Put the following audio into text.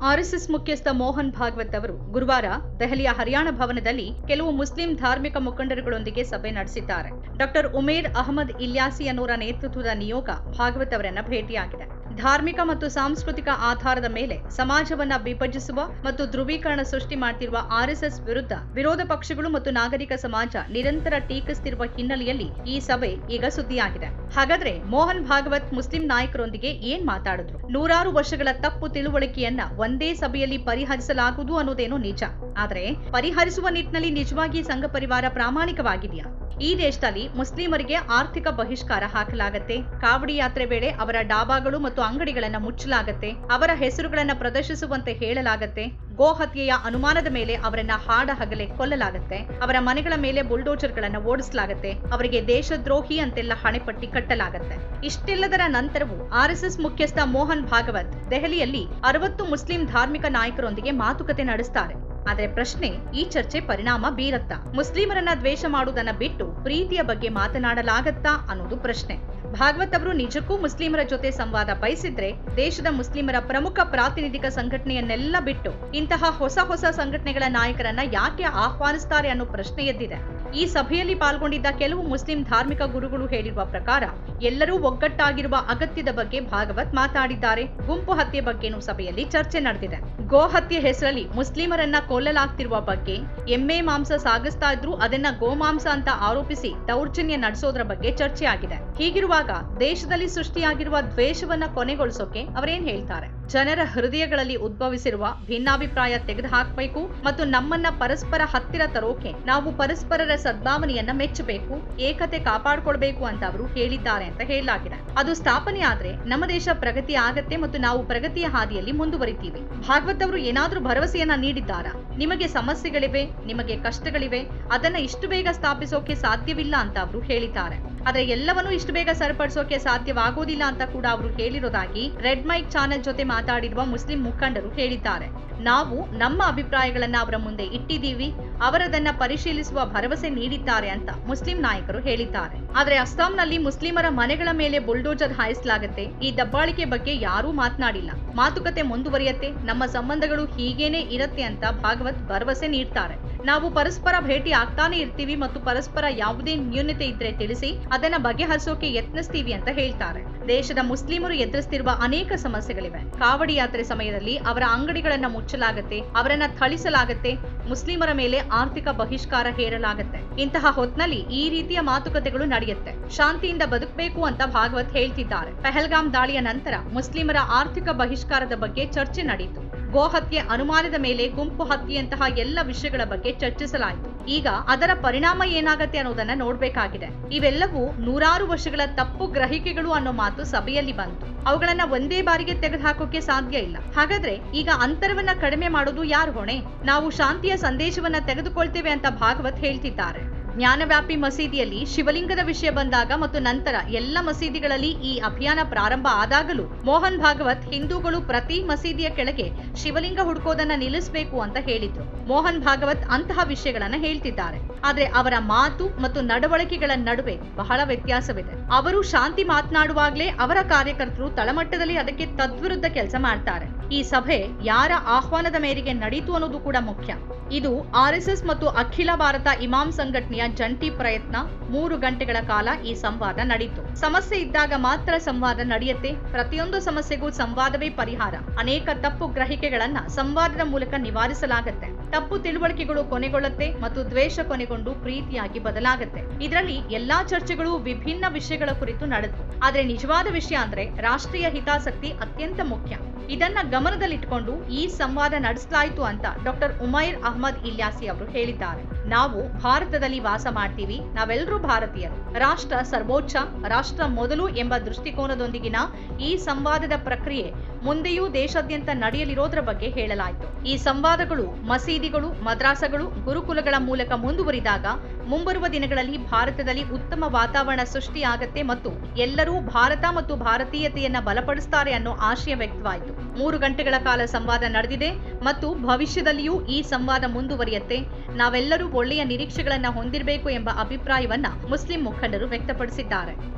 RSS ಮುಖ್ಯಸ್ಥ ಮೋಹನ್ ಭಾಗವತ್ ಅವರು ಗುರುವಾರ ದೆಹಲಿಯ ಹರಿಯಾಣ ಭವನದಲ್ಲಿ ಕೆಲವು ಮುಸ್ಲಿಂ ಧಾರ್ಮಿಕ ಮುಖಂಡರುಗಳೊಂದಿಗೆ ಸಭೆ ನಡೆಸಿದ್ದಾರೆ. ಡಾಕ್ಟರ್ ಉಮೇರ್ ಅಹಮದ್ ಇಲ್ಯಾಸಿ ಅನ್ನೋರ ನೇತೃತ್ವದ ನಿಯೋಗ ಭಾಗವತ್ ಅವರನ್ನ ಭೇಟಿಯಾಗಿದೆ. ಧಾರ್ಮಿಕ ಮತ್ತು ಸಾಂಸ್ಕೃತಿಕ ಆಧಾರದ ಮೇಲೆ ಸಮಾಜವನ್ನ ವಿಭಜಿಸುವ ಮತ್ತು ಧ್ರುವೀಕರಣ ಸೃಷ್ಟಿ ಮಾಡ್ತಿರುವ ಆರ್ಎಸ್ಎಸ್ ವಿರುದ್ಧ ವಿರೋಧ ಪಕ್ಷಗಳು ಮತ್ತು ನಾಗರಿಕ ಸಮಾಜ ನಿರಂತರ ಟೀಕಿಸುತ್ತಿರುವ ಹಿನ್ನೆಲೆಯಲ್ಲಿ ಈ ಸಭೆ ಈಗ ಸುದ್ದಿಯಾಗಿದೆ. ಹಾಗಾದ್ರೆ ಮೋಹನ್ ಭಾಗವತ್ ಮುಸ್ಲಿಂ ನಾಯಕರೊಂದಿಗೆ ಏನ್ ಮಾತಾಡಿದ್ರು? ನೂರಾರು ವರ್ಷಗಳ ತಪ್ಪು ತಿಳುವಳಿಕೆಯನ್ನ ಒಂದೇ ಸಭೆಯಲ್ಲಿ ಪರಿಹರಿಸಲಾಗುವುದು ಅನ್ನೋದೇನೋ ನಿಜ. ಆದ್ರೆ ಪರಿಹರಿಸುವ ನಿಟ್ಟಿನಲ್ಲಿ ನಿಜವಾಗಿ ಸಂಘ ಪರಿವಾರ ಪ್ರಾಮಾಣಿಕವಾಗಿದೆಯಾ? ಈ ದೇಶದಲ್ಲಿ ಮುಸ್ಲಿಮರಿಗೆ ಆರ್ಥಿಕ ಬಹಿಷ್ಕಾರ ಹಾಕಲಾಗತ್ತೆ. ಕಾವಡಿ ಯಾತ್ರೆ ವೇಳೆ ಅವರ ಡಾಬಾಗಳು ಮತ್ತು ಅಂಗಡಿಗಳನ್ನ ಮುಚ್ಚಲಾಗತ್ತೆ. ಅವರ ಹೆಸರುಗಳನ್ನ ಪ್ರದರ್ಶಿಸುವಂತೆ ಹೇಳಲಾಗತ್ತೆ. ಗೋ ಹತ್ಯೆಯ ಅನುಮಾನದ ಮೇಲೆ ಅವರನ್ನ ಹಾಡ ಹಗಲೆ ಕೊಲ್ಲಲಾಗತ್ತೆ. ಅವರ ಮನೆಗಳ ಮೇಲೆ ಬುಲ್ಡೋಜರ್ಗಳನ್ನು ಓಡಿಸಲಾಗತ್ತೆ. ಅವರಿಗೆ ದೇಶದ್ರೋಹಿ ಅಂತೆಲ್ಲ ಹಣೆಪಟ್ಟಿ ಕಟ್ಟಲಾಗತ್ತೆ. ಇಷ್ಟೆಲ್ಲದರ ನಂತರವೂ ಆರ್ಎಸ್ಎಸ್ ಮುಖ್ಯಸ್ಥ ಮೋಹನ್ ಭಾಗವತ್ ದೆಹಲಿಯಲ್ಲಿ ಅರವತ್ತು ಮುಸ್ಲಿಂ ಧಾರ್ಮಿಕ ನಾಯಕರೊಂದಿಗೆ ಮಾತುಕತೆ ನಡೆಸ್ತಾರೆ. ಆದ್ರೆ ಪ್ರಶ್ನೆ, ಈ ಚರ್ಚೆ ಪರಿಣಾಮ ಬೀರತ್ತಾ? ಮುಸ್ಲಿಮರನ್ನ ದ್ವೇಷ ಮಾಡುವುದನ್ನ ಬಿಟ್ಟು ಪ್ರೀತಿಯ ಬಗ್ಗೆ ಮಾತನಾಡಲಾಗತ್ತಾ ಅನ್ನೋದು ಪ್ರಶ್ನೆ. ಭಾಗವತ್ ಅವರು ನಿಜಕ್ಕೂ ಮುಸ್ಲಿಮರ ಜೊತೆ ಸಂವಾದ ಬಯಸಿದ್ರೆ ದೇಶದ ಮುಸ್ಲಿಮರ ಪ್ರಮುಖ ಪ್ರಾತಿನಿಧಿಕ ಸಂಘಟನೆಯನ್ನೆಲ್ಲ ಬಿಟ್ಟು ಇಂತಹ ಹೊಸ ಹೊಸ ಸಂಘಟನೆಗಳ ನಾಯಕರನ್ನ ಯಾಕೆ ಆಹ್ವಾನಿಸ್ತಾರೆ ಅನ್ನೋ ಪ್ರಶ್ನೆ ಎದ್ದಿದೆ. ಈ ಸಭೆಯಲ್ಲಿ ಪಾಲ್ಗೊಂಡಿದ್ದ ಕೆಲವು ಮುಸ್ಲಿಂ ಧಾರ್ಮಿಕ ಗುರುಗಳು ಹೇಳಿರುವ ಪ್ರಕಾರ, ಎಲ್ಲರೂ ಒಗ್ಗಟ್ಟಾಗಿರುವ ಅಗತ್ಯದ ಬಗ್ಗೆ ಭಾಗವತ್ ಮಾತಾಡಿದ್ದಾರೆ. ಗುಂಪು ಹತ್ಯೆ ಬಗ್ಗೆನೂ ಸಭೆಯಲ್ಲಿ ಚರ್ಚೆ ನಡೆದಿದೆ. ಗೋ ಹತ್ಯೆ ಹೆಸರಲ್ಲಿ ಮುಸ್ಲಿಮರನ್ನ ಕೊಲ್ಲಲಾಗ್ತಿರುವ ಬಗ್ಗೆ, ಎಮ್ಮೆ ಮಾಂಸ ಸಾಗಿಸ್ತಾ ಇದ್ರು ಅದನ್ನ ಗೋಮಾಂಸ ಅಂತ ಆರೋಪಿಸಿ ದೌರ್ಜನ್ಯ ನಡೆಸೋದ್ರ ಬಗ್ಗೆ ಚರ್ಚೆ ಆಗಿದೆ. ಹೀಗಿರುವಾಗ ದೇಶದಲ್ಲಿ ಸೃಷ್ಟಿಯಾಗಿರುವ ದ್ವೇಷವನ್ನ ಕೊನೆಗೊಳಿಸೋಕೆ ಅವರೇನ್ ಹೇಳ್ತಾರೆ? ಜನರ ಹೃದಯಗಳಲ್ಲಿ ಉದ್ಭವಿಸಿರುವ ಭಿನ್ನಾಭಿಪ್ರಾಯ ತೆಗೆದುಹಾಕಬೇಕು ಮತ್ತು ನಮ್ಮನ್ನ ಪರಸ್ಪರ ಹತ್ತಿರ ತರೋಕೆ ನಾವು ಪರಸ್ಪರರ ಸದ್ಭಾವನೆಯನ್ನ ಮೆಚ್ಚಬೇಕು, ಏಕತೆ ಕಾಪಾಡಿಕೊಳ್ಬೇಕು ಅಂತ ಅವರು ಹೇಳಿದ್ದಾರೆ ಅಂತ ಹೇಳಲಾಗಿದೆ. ಅದು ಸ್ಥಾಪನೆ ಆದ್ರೆ ನಮ್ಮ ದೇಶ ಪ್ರಗತಿ ಆಗತ್ತೆ ಮತ್ತು ನಾವು ಪ್ರಗತಿಯ ಹಾದಿಯಲ್ಲಿ ಮುಂದುವರಿತೀವಿ. ಭಾಗವತ್ ಅವರು ಏನಾದ್ರೂ ಭರವಸೆಯನ್ನ ನೀಡಿದ್ದಾರಾ? ನಿಮಗೆ ಸಮಸ್ಯೆಗಳಿವೆ, ನಿಮಗೆ ಕಷ್ಟಗಳಿವೆ, ಅದನ್ನ ಇಷ್ಟು ಬೇಗ ಸ್ಥಾಪಿಸೋಕೆ ಸಾಧ್ಯವಿಲ್ಲ ಅಂತ ಅವರು ಹೇಳಿದ್ದಾರೆ. ಆದ್ರೆ ಎಲ್ಲವನ್ನೂ ಇಷ್ಟು ಬೇಗ ಸರಿಪಡಿಸೋಕೆ ಸಾಧ್ಯವಾಗೋದಿಲ್ಲ ಅಂತ ಕೂಡ ಅವರು ಹೇಳಿರೋದಾಗಿ ರೆಡ್ ಮೈಕ್ ಚಾನೆಲ್ ಜೊತೆ ಮಾತಾಡಿರುವ ಮುಸ್ಲಿಂ ಮುಖಂಡರು ಹೇಳಿದ್ದಾರೆ. ನಾವು ನಮ್ಮ ಅಭಿಪ್ರಾಯಗಳನ್ನ ಅವರ ಮುಂದೆ ಇಟ್ಟಿದ್ದೀವಿ, ಅವರದನ್ನ ಪರಿಶೀಲಿಸುವ ಭರವಸೆ ನೀಡಿದ್ದಾರೆ ಅಂತ ಮುಸ್ಲಿಂ ನಾಯಕರು ಹೇಳಿದ್ದಾರೆ. ಆದ್ರೆ ಅಸ್ಸಾಂನಲ್ಲಿ ಮುಸ್ಲಿಮರ ಮನೆಗಳ ಮೇಲೆ ಬುಲ್ಡೋಜರ್ ಹಾಯಿಸಲಾಗತ್ತೆ. ಈ ದಬ್ಬಾಳಿಕೆ ಬಗ್ಗೆ ಯಾರೂ ಮಾತನಾಡಿಲ್ಲ. ಮಾತುಕತೆ ಮುಂದುವರಿಯತ್ತೆ. ನಮ್ಮ ಸಂಬಂಧಗಳು ಹೀಗೇನೆ ಇರತ್ತೆ ಅಂತ ಭಾಗವತ್ ಭರವಸೆ ನೀಡ್ತಾರೆ. ನಾವು ಪರಸ್ಪರ ಭೇಟಿ ಆಗ್ತಾನೆ ಇರ್ತೀವಿ ಮತ್ತು ಪರಸ್ಪರ ಯಾವುದೇ ನ್ಯೂನತೆ ಇದ್ರೆ ತಿಳಿಸಿ ಅದನ್ನ ಬಗೆಹರಿಸೋಕೆ ಯತ್ನಿಸ್ತೀವಿ ಅಂತ ಹೇಳ್ತಾರೆ. ದೇಶದ ಮುಸ್ಲಿಮರು ಎದುರಿಸ್ತಿರುವ ಅನೇಕ ಸಮಸ್ಯೆಗಳಿವೆ. ಕಾವಡಿ ಯಾತ್ರೆ ಸಮಯದಲ್ಲಿ ಅವರ ಅಂಗಡಿಗಳನ್ನ ಮುಚ್ಚಲಾಗತ್ತೆ, ಅವರನ್ನ ಥಳಿಸಲಾಗತ್ತೆ, ಮುಸ್ಲಿಮರ ಮೇಲೆ ಆರ್ಥಿಕ ಬಹಿಷ್ಕಾರ ಹೇರಲಾಗತ್ತೆ. ಇಂತಹ ಹೊತ್ನಲ್ಲಿ ಈ ರೀತಿಯ ಮಾತುಕತೆಗಳು ನಡೆಯುತ್ತೆ. ಶಾಂತಿಯಿಂದ ಬದುಕಬೇಕು ಅಂತ ಭಾಗವತ್ ಹೇಳ್ತಿದ್ದಾರೆ. ಪೆಹಲ್ಗಾಮ್ ದಾಳಿಯ ನಂತರ ಮುಸ್ಲಿಮರ ಆರ್ಥಿಕ ಬಹಿಷ್ಕಾರದ ಬಗ್ಗೆ ಚರ್ಚೆ ನಡೆಯಿತು. ಗೋಹತ್ಯೆ ಅನುಮಾನದ ಮೇಲೆ ಗುಂಪು ಹತ್ಯೆಯಂತಹ ಎಲ್ಲ ವಿಷಯಗಳ ಬಗ್ಗೆ ಚರ್ಚಿಸಲಾಯಿತು. ಈಗ ಅದರ ಪರಿಣಾಮ ಏನಾಗತ್ತೆ ಅನ್ನೋದನ್ನ ನೋಡ್ಬೇಕಾಗಿದೆ. ಇವೆಲ್ಲವೂ ನೂರಾರು ವರ್ಷಗಳ ತಪ್ಪು ಗ್ರಹಿಕೆಗಳು ಅನ್ನೋ ಮಾತು ಸಭೆಯಲ್ಲಿ ಬಂತು. ಅವುಗಳನ್ನ ಒಂದೇ ಬಾರಿಗೆ ತೆಗೆದುಹಾಕೋಕೆ ಸಾಧ್ಯ ಇಲ್ಲ. ಹಾಗಾದ್ರೆ ಈಗ ಅಂತರವನ್ನ ಕಡಿಮೆ ಮಾಡೋದು ಯಾರು ಹೊಣೆ? ನಾವು ಶಾಂತಿಯ ಸಂದೇಶವನ್ನ ತೆಗೆದುಕೊಳ್ತೇವೆ ಅಂತ ಭಾಗವತ್ ಹೇಳ್ತಿದ್ದಾರೆ. ಜ್ಞಾನವ್ಯಾಪಿ ಮಸೀದಿಯಲ್ಲಿ ಶಿವಲಿಂಗದ ವಿಷಯ ಬಂದಾಗ ಮತ್ತು ನಂತರ ಎಲ್ಲ ಮಸೀದಿಗಳಲ್ಲಿ ಈ ಅಭಿಯಾನ ಪ್ರಾರಂಭ ಆದಾಗಲೂ ಮೋಹನ್ ಭಾಗವತ್ ಹಿಂದೂಗಳು ಪ್ರತಿ ಮಸೀದಿಯ ಕೆಳಗೆ ಶಿವಲಿಂಗ ಹುಡುಕೋದನ್ನ ನಿಲ್ಲಿಸಬೇಕು ಅಂತ ಹೇಳಿದ್ರು. ಮೋಹನ್ ಭಾಗವತ್ ಅಂತಹ ವಿಷಯಗಳನ್ನ ಹೇಳ್ತಿದ್ದಾರೆ. ಆದ್ರೆ ಅವರ ಮಾತು ಮತ್ತು ನಡವಳಿಕೆಗಳ ನಡುವೆ ಬಹಳ ವ್ಯತ್ಯಾಸವಿದೆ. ಅವರು ಶಾಂತಿ ಮಾತನಾಡುವಾಗಲೇ ಅವರ ಕಾರ್ಯಕರ್ತರು ತಳಮಟ್ಟದಲ್ಲಿ ಅದಕ್ಕೆ ತದ್ವಿರುದ್ಧ ಕೆಲಸ ಮಾಡ್ತಾರೆ. ಈ ಸಭೆ ಯಾರ ಆಹ್ವಾನದ ಮೇರೆಗೆ ನಡೀತು ಅನ್ನೋದು ಕೂಡ ಮುಖ್ಯ. ಇದು ಆರ್ಎಸ್ಎಸ್ ಮತ್ತು ಅಖಿಲ ಭಾರತ ಇಮಾಮ್ ಸಂಘಟನೆಯ ಜಂಟಿ ಪ್ರಯತ್ನ ಮೂರು ಗಂಟೆಗಳ ಕಾಲ ಈ ಸಂವಾದ ನಡೆಯಿತು ಸಮಸ್ಯೆ ಇದ್ದಾಗ ಮಾತ್ರ ಸಂವಾದ ನಡೆಯುತ್ತೆ. ಪ್ರತಿಯೊಂದು ಸಮಸ್ಯೆಗೂ ಸಂವಾದವೇ ಪರಿಹಾರ. ಅನೇಕ ತಪ್ಪು ಗ್ರಹಿಕೆಗಳನ್ನ ಸಂವಾದದ ಮೂಲಕ ನಿವಾರಿಸಲಾಗುತ್ತೆ. ತಪ್ಪು ತಿಳುವಳಿಕೆಗಳು ಕೊನೆಗೊಳ್ಳುತ್ತೆ ಮತ್ತು ದ್ವೇಷ ಕೊನೆಗೊಂಡು ಪ್ರೀತಿಯಾಗಿ ಬದಲಾಗುತ್ತೆ. ಇದರಲ್ಲಿ ಎಲ್ಲಾ ಚರ್ಚೆಗಳು ವಿಭಿನ್ನ ವಿಷಯಗಳ ಕುರಿತು ನಡೆದು. ಆದರೆ ನಿಜವಾದ ವಿಷಯ ಅಂದ್ರೆ ರಾಷ್ಟ್ರೀಯ ಹಿತಾಸಕ್ತಿ ಅತ್ಯಂತ ಮುಖ್ಯ. ಇದನ್ನ ಗಮನದಲ್ಲಿಟ್ಟುಕೊಂಡು ಈ ಸಂವಾದ ನಡೆಸಲಾಯಿತು ಅಂತ ಡಾಕ್ಟರ್ ಉಮೈರ್ ಅಹಮದ್ ಇಲ್ಯಾಸಿ ಅವರು ಹೇಳಿದ್ದಾರೆ. ನಾವು ಭಾರತದಲ್ಲಿ ವಾಸ ಮಾಡ್ತೀವಿ. ನಾವೆಲ್ಲರೂ ಭಾರತೀಯರು. ರಾಷ್ಟ್ರ ಸರ್ವೋಚ್ಚ, ರಾಷ್ಟ್ರ ಮೊದಲು ಎಂಬ ದೃಷ್ಟಿಕೋನದೊಂದಿಗಿನ ಈ ಸಂವಾದದ ಪ್ರಕ್ರಿಯೆ ಮುಂದೆಯೂ ದೇಶಾದ್ಯಂತ ನಡೆಯಲಿರೋದ್ರ ಬಗ್ಗೆ ಹೇಳಲಾಯಿತು. ಈ ಸಂವಾದಗಳು ಮಸೀದಿಗಳು, ಮದ್ರಾಸಗಳು, ಗುರುಕುಲಗಳ ಮೂಲಕ ಮುಂದುವರಿದಾಗ ಮುಂಬರುವ ದಿನಗಳಲ್ಲಿ ಭಾರತದಲ್ಲಿ ಉತ್ತಮ ವಾತಾವರಣ ಸೃಷ್ಟಿಯಾಗತ್ತೆ ಮತ್ತು ಎಲ್ಲರೂ ಭಾರತ ಮತ್ತು ಭಾರತೀಯತೆಯನ್ನ ಬಲಪಡಿಸ್ತಾರೆ ಅನ್ನೋ ಆಶಯ ವ್ಯಕ್ತವಾಯಿತು. ಮೂರು ಗಂಟೆಗಳ ಕಾಲ ಸಂವಾದ ನಡೆದಿದೆ ಮತ್ತು ಭವಿಷ್ಯದಲ್ಲಿಯೂ ಈ ಸಂವಾದ ಮುಂದುವರಿಯತ್ತೆ. ನಾವೆಲ್ಲರೂ ಒಳ್ಳೆಯ ನಿರೀಕ್ಷೆಗಳನ್ನು ಹೊಂದಿರಬೇಕು ಎಂಬ ಅಭಿಪ್ರಾಯವನ್ನ ಮುಸ್ಲಿಂ ಮುಖಂಡರು ವ್ಯಕ್ತಪಡಿಸಿದ್ದಾರೆ.